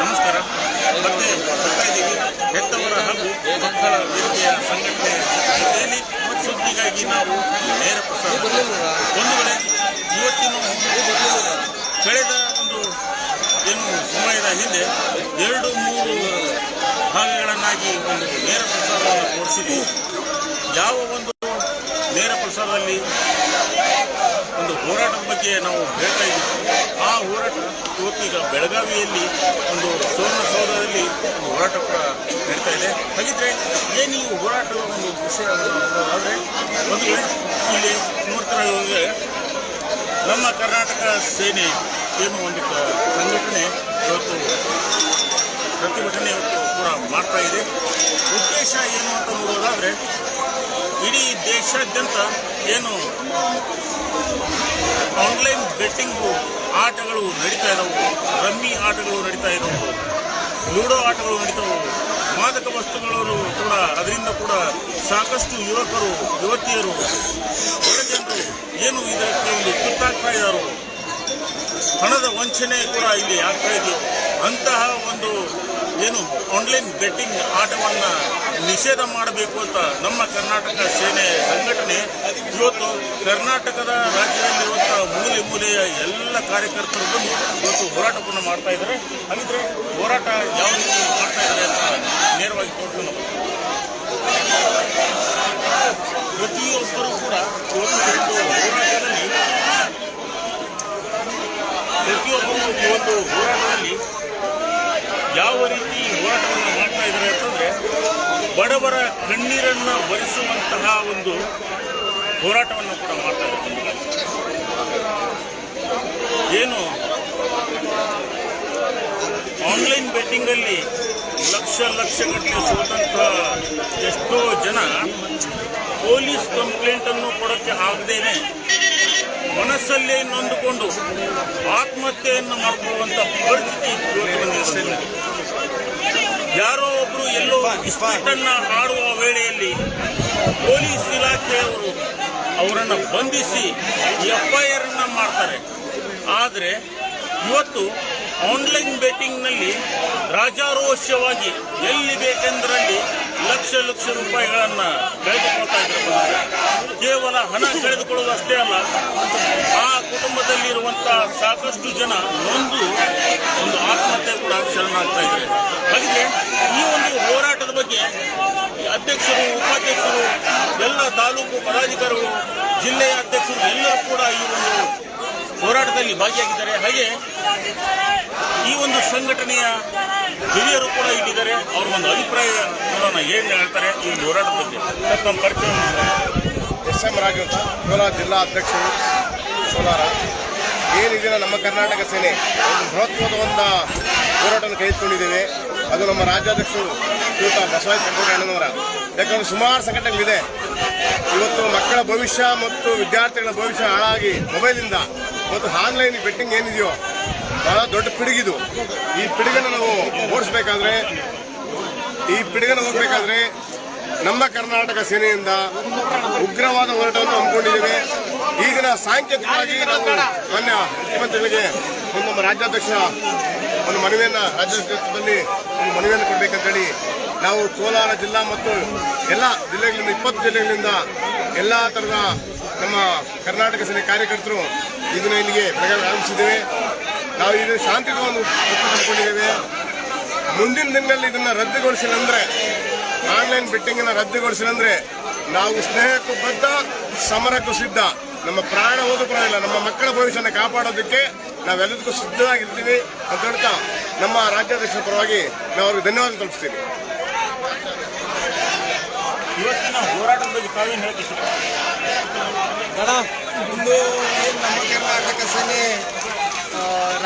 ನಮಸ್ಕಾರ. ಮತ್ತೆ ಬರ್ತಾ ಇದ್ದೀವಿ ಹೆತ್ತವರ ಹಾಗೂ ಮಕ್ಕಳ ವೇದಿಕೆಯ ಸಂಘಟನೆ ಜೊತೆಯಲ್ಲಿ ಸುದ್ದಿಗಾಗಿ ನಾವು ನೇರ ಪ್ರಸಾರ ಒಂದು ವೇಳೆ ಇವತ್ತಿನ ಕಳೆದ ಒಂದು ಏನು ಸಮಯದ ಹಿಂದೆ ಎರಡು ಮೂರು ಭಾಗಗಳನ್ನಾಗಿ ಒಂದು ನೇರ ಪ್ರಸಾರವನ್ನು ತೋರಿಸಿದ್ದೀವಿ. ಯಾವ ಒಂದು ನೇರ ಪ್ರಸಾರದಲ್ಲಿ ಒಂದು ಹೋರಾಟದ ಬಗ್ಗೆ ನಾವು ಹೇಳ್ತಾ ಇದ್ದೀವಿ. ಆ ಹೋರಾಟ ಇವತ್ತೀಗ ಬೆಳಗಾವಿಯಲ್ಲಿ ಒಂದು ಸುವರ್ಣಸೌಧದಲ್ಲಿ ಒಂದು ಹೋರಾಟ ಕೂಡ ನಡೀತಾ ಇದೆ. ಹಾಗಿದ್ರೆ ಏನು ಈ ಹೋರಾಟದ ಒಂದು ವಿಷಯ ಆದರೆ ಒಂದು ಇಲ್ಲಿ ನೋಡ್ತಾ ನಮ್ಮ ಕರ್ನಾಟಕ ಸೇನೆ ಏನು ಒಂದು ಸಂಘಟನೆ ಇವತ್ತು ಪ್ರತಿಭಟನೆ ಇವತ್ತು ಕೂಡ ಮಾಡ್ತಾ ಇದೆ. ಉದ್ದೇಶ ಏನು ಅಂತ ನೋಡೋದಾದರೆ ಇಡೀ ದೇಶಾದ್ಯಂತ ಏನು ಆನ್ಲೈನ್ ಬೆಟ್ಟಿಂಗು ಆಟಗಳು ನಡೀತಾ ಇದ್ದಾವೆ. ರಮ್ಮಿ ಆಟಗಳು ನಡೀತಾ ಇದ್ದಾವೆ. ಲೂಡೋ ಆಟಗಳು ನಡೀತಾವೆ ಮಾದಕ ವಸ್ತುಗಳನ್ನು ಕೂಡ ಅದರಿಂದ ಕೂಡ ಸಾಕಷ್ಟು ಯುವಕರು, ಯುವತಿಯರು ಜನರು ಏನು ಇದಕ್ಕೆ ಇಲ್ಲಿ ತುತ್ತಾಗ್ತಾ ಇದ್ದಾರೋ ಹಣದ ವಂಚನೆ ಕೂಡ ಇಲ್ಲಿ ಆಗ್ತಾ ಇದೆಯೋ, ಅಂತಹ ಒಂದು ಏನು ಆನ್ಲೈನ್ ಬೆಟ್ಟಿಂಗ್ ಆಟವನ್ನು ನಿಷೇಧ ಮಾಡಬೇಕು ಅಂತ ನಮ್ಮ ಕರ್ನಾಟಕ ಸೇನೆ ಸಂಘಟನೆ ಇವತ್ತು ಕರ್ನಾಟಕದ ರಾಜ್ಯದಲ್ಲಿರುವಂಥ ಮೂಲೆ ಮೂಲೆಯ ಎಲ್ಲ ಕಾರ್ಯಕರ್ತರು ಬಂದು ಇವತ್ತು ಹೋರಾಟವನ್ನು ಮಾಡ್ತಾ ಇದ್ದಾರೆ. ಹಾಗಿದ್ರೆ ಹೋರಾಟ ಯಾವ ರೀತಿ ಮಾಡ್ತಾ ಇದ್ದಾರೆ ಅಂತ ನೇರವಾಗಿ ತೋರಿಸೋಣ. ಪ್ರತಿಯೊಬ್ಬರು ಕೂಡ ಇವತ್ತು ಹೋರಾಟದಲ್ಲಿ ಪ್ರತಿಯೊಬ್ಬರು ಹೋರಾಟದಲ್ಲಿ ಯಾವ ರೀತಿ ಹೋರಾಟವನ್ನು ಮಾಡ್ತಾ ಇದ್ದಾರೆ ಅಂತಂದ್ರೆ ಬಡವರ ಕಣ್ಣೀರನ್ನು ಒರೆಸುವಂತಹ ಒಂದು ಹೋರಾಟವನ್ನು ಕೂಡ ಮಾಡ್ತಾ ಇದ್ದಾರೆ ಏನು? ಆನ್ಲೈನ್ ಬೆಟ್ಟಿಂಗಲ್ಲಿ ಲಕ್ಷ ಲಕ್ಷ ಗಟ್ಟಲೆ ಸೋತಂತಹ ಎಷ್ಟೋ ಜನ ಪೊಲೀಸ್ ಕಂಪ್ಲೇಂಟನ್ನು ಕೊಡೋಕ್ಕೆ ಆಗದೇನೆ ಮನಸ್ಸಲ್ಲೇ ನೊಂದುಕೊಂಡು ಆತ್ಮಹತ್ಯೆಯನ್ನು ಮಾಡ್ಕೊಳ್ಳುವಂಥ ಪರಿಸ್ಥಿತಿ ಇವತ್ತು ಬಂದಿದೆ ಯಾರೋ ಒಬ್ರು ಎಲ್ಲೋ ಇಸ್ಪೀಟನ್ನ ಆಡುವ ವೇಳೆಯಲ್ಲಿ ಪೊಲೀಸ್ ಇಲಾಖೆಯವರು ಅವರನ್ನು ಬಂಧಿಸಿ ಎಫ್ ಐ ಆರ್ ಅನ್ನ ಮಾಡ್ತಾರೆ. ಆದರೆ ಇವತ್ತು ಆನ್ಲೈನ್ ಬೆಟ್ಟಿಂಗ್ನಲ್ಲಿ ರಾಜಾರೋಷವಾಗಿ ಎಲ್ಲಿ ಬೇಕೆಂದರಲ್ಲಿ ಲಕ್ಷ ಲಕ್ಷ ರೂಪಾಯಿಗಳನ್ನು ಕಳೆದುಕೊಳ್ತಾ ಇದ್ದಾರೆ. ಕೇವಲ ಹಣ ಕಳೆದುಕೊಳ್ಳೋದು ಅಷ್ಟೇ ಅಲ್ಲ ಕುಟುಂಬದಲ್ಲಿರುವಂಥ ಸಾಕಷ್ಟು ಜನ ನೊಂದು ಒಂದು ಆತ್ಮಹತ್ಯೆ ಕೂಡ ಶರಣಾಗ್ತಾ ಇದ್ದಾರೆ. ಹಾಗೆ ಈ ಒಂದು ಹೋರಾಟದ ಬಗ್ಗೆ ಅಧ್ಯಕ್ಷರು, ಉಪಾಧ್ಯಕ್ಷರು, ಎಲ್ಲ ತಾಲೂಕು ಪದಾಧಿಕಾರಿಗಳು, ಜಿಲ್ಲೆಯ ಅಧ್ಯಕ್ಷರು ಎಲ್ಲರೂ ಕೂಡ ಈ ಒಂದು ಹೋರಾಟದಲ್ಲಿ ಭಾಗಿಯಾಗಿದ್ದಾರೆ. ಹಾಗೆ ಈ ಒಂದು ಸಂಘಟನೆಯ ಹಿರಿಯರು ಕೂಡ ಇಲ್ಲಿದ್ದಾರೆ. ಅವ್ರ ಒಂದು ಅಭಿಪ್ರಾಯ ಏನ್ ಹೇಳ್ತಾರೆ ಈ ಒಂದು ಹೋರಾಟದ ಬಗ್ಗೆ. ತಮ್ಮ ಪರಿಚಯ. ಎಸ್ ಎಂ ರಾಜು ಕೋಲಾರ ಜಿಲ್ಲಾ ಅಧ್ಯಕ್ಷರು, ಕೋಲಾರ. ಏನಿದೆ ನಮ್ಮ ಕರ್ನಾಟಕ ಸೇನೆ ಒಂದು ಬೃಹತ್ವದ ಒಂದು ಹೋರಾಟವನ್ನು ಕೈಗೊಂಡಿದ್ದೇವೆ. ಅದು ನಮ್ಮ ರಾಜ್ಯಾಧ್ಯಕ್ಷರು ಶ್ರೀಯುತ ಬಸವರಾಜ ಅಣ್ಣನವರ. ಯಾಕಂದ್ರೆ ಸುಮಾರು ಸಂಘಟನೆಗಳಿದೆ ಇವತ್ತು ಮಕ್ಕಳ ಭವಿಷ್ಯ ಮತ್ತು ವಿದ್ಯಾರ್ಥಿಗಳ ಭವಿಷ್ಯ ಹಾಳಾಗಿ ಮೊಬೈಲಿಂದ ಮತ್ತು ಆನ್ಲೈನ್ ಬೆಟ್ಟಿಂಗ್ ಏನಿದೆಯೋ ಬಹಳ ದೊಡ್ಡ ಪಿಡುಗಿದು. ಈ ಪಿಡುಗನ್ನು ನಾವು ಓಡಿಸ್ಬೇಕಾದ್ರೆ, ಈ ಪಿಡುಗನ್ನು ಹೋಗ್ಬೇಕಾದ್ರೆ ನಮ್ಮ ಕರ್ನಾಟಕ ಸೇನೆಯಿಂದ ಉಗ್ರವಾದ ಹೋರಾಟವನ್ನು ಹಮ್ಮಿಕೊಂಡಿದ್ದೇವೆ. ಈ ದಿನ ಸಾಂಕೇತಿಕವಾಗಿ ನಾವು ಮಾನ್ಯ ಮುಖ್ಯಮಂತ್ರಿಗಳಿಗೆ ಒಂದು ನಮ್ಮ ರಾಜ್ಯಾಧ್ಯಕ್ಷ ಒಂದು ಮನವಿಯನ್ನ ರಾಜ್ಯಾಧ್ಯಕ್ಷದಲ್ಲಿ ಒಂದು ಮನವಿಯನ್ನು ಕೊಡಬೇಕಂತೇಳಿ ನಾವು ಕೋಲಾರ ಜಿಲ್ಲಾ ಮತ್ತು ಎಲ್ಲ ಜಿಲ್ಲೆಗಳಿಂದ ಇಪ್ಪತ್ತು ಜಿಲ್ಲೆಗಳಿಂದ ಎಲ್ಲ ಥರದ ನಮ್ಮ ಕರ್ನಾಟಕ ಸೇನೆ ಕಾರ್ಯಕರ್ತರು ಇದನ್ನ ಇಲ್ಲಿಗೆ ಬೆಳಗಾವಿ ಆಗಮಿಸಿದ್ದೇವೆ. ನಾವು ಇದು ಶಾಂತಿಯುತವನ್ನು ಒಪ್ಪಿಕೊಂಡಿದ್ದೇವೆ ಮುಂದಿನ ದಿನಗಳಲ್ಲಿ ಇದನ್ನ ರದ್ದುಗೊಳಿಸಿಲ್ಲ ಅಂದ್ರೆ, ಆನ್ಲೈನ್ ಬೆಟ್ಟಿಂಗ್ ಅನ್ನ ರದ್ದುಗೊಳಿಸಿಲ್ಲ ಅಂದ್ರೆ ನಾವು ಸ್ನೇಹಕ್ಕೂ ಬದ್ಧ, ಸಮರಕ್ಕೂ ಸಿದ್ಧ. ನಮ್ಮ ಪ್ರಾಣ ಹೋದ ಪರವಾಗಿಲ್ಲ ನಮ್ಮ ಮಕ್ಕಳ ಭವಿಷ್ಯನ ಕಾಪಾಡೋದಕ್ಕೆ ನಾವೆಲ್ಲದಕ್ಕೂ ಸಿದ್ಧವಾಗಿರ್ತೀವಿ ಅಂತ ಹೇಳ್ತಾ ನಮ್ಮ ರಾಜ್ಯಾಧ್ಯಕ್ಷರ ಪರವಾಗಿ ನಾವು ಅವ್ರಿಗೆ ಧನ್ಯವಾದ ತಲುಪಿಸ್ತೀವಿ. ಇವತ್ತಿನ ಹೋರಾಟದ ಬಗ್ಗೆ ತಾವೇನು ಹೇಳಕ್ಕೆ ಇಷ್ಟ ಅಣ್ಣ ಇಂದು ನಮ್ಮ ಕರ್ನಾಟಕ ಸೇನೆ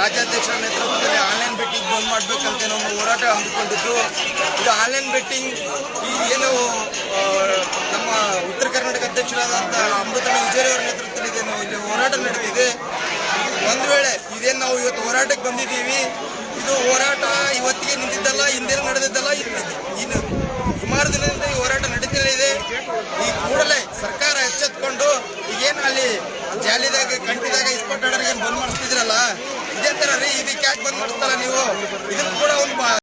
ರಾಜ್ಯಾಧ್ಯಕ್ಷರ ನೇತೃತ್ವದಲ್ಲಿ ಆನ್ಲೈನ್ ಬೆಟ್ಟಿಂಗ್ ಬಂದ್ ಮಾಡಬೇಕಂತ ನಾವು ಹೋರಾಟ ಹಮ್ಮಿಕೊಂಡಿದ್ದು. ಇದು ಆನ್ಲೈನ್ ಬೆಟ್ಟಿಂಗ್ ಈ ಏನು ನಮ್ಮ ಉತ್ತರ ಕರ್ನಾಟಕ ಅಧ್ಯಕ್ಷರಾದಂಥ ಅಮೃತಣ್ಣ ವಿಜಯವರ ನೇತೃತ್ವದಲ್ಲಿ ಇದೇನು ಇಲ್ಲಿ ಹೋರಾಟ ನಡೆದಿದೆ. ಒಂದು ವೇಳೆ ಇದೇನು ನಾವು ಇವತ್ತು ಹೋರಾಟಕ್ಕೆ ಬಂದಿದ್ದೀವಿ, ಇದು ಹೋರಾಟ ಇವತ್ತಿಗೆ ನಿಂತಿದ್ದಲ್ಲ, ಹಿಂದೆ ನಡೆದಿದ್ದಲ್ಲ, ಇನ್ನು ಸುಮಾರು ದಿನದಿಂದ ಈ ಹೋರಾಟ ನಡೀತಲೇ ಇದೆ. ಈ ಕೂಡಲೇ ಮಾಡ್ತಾರ ನೀವು ಇದನ್ನು ಕೂಡ ಒಂದು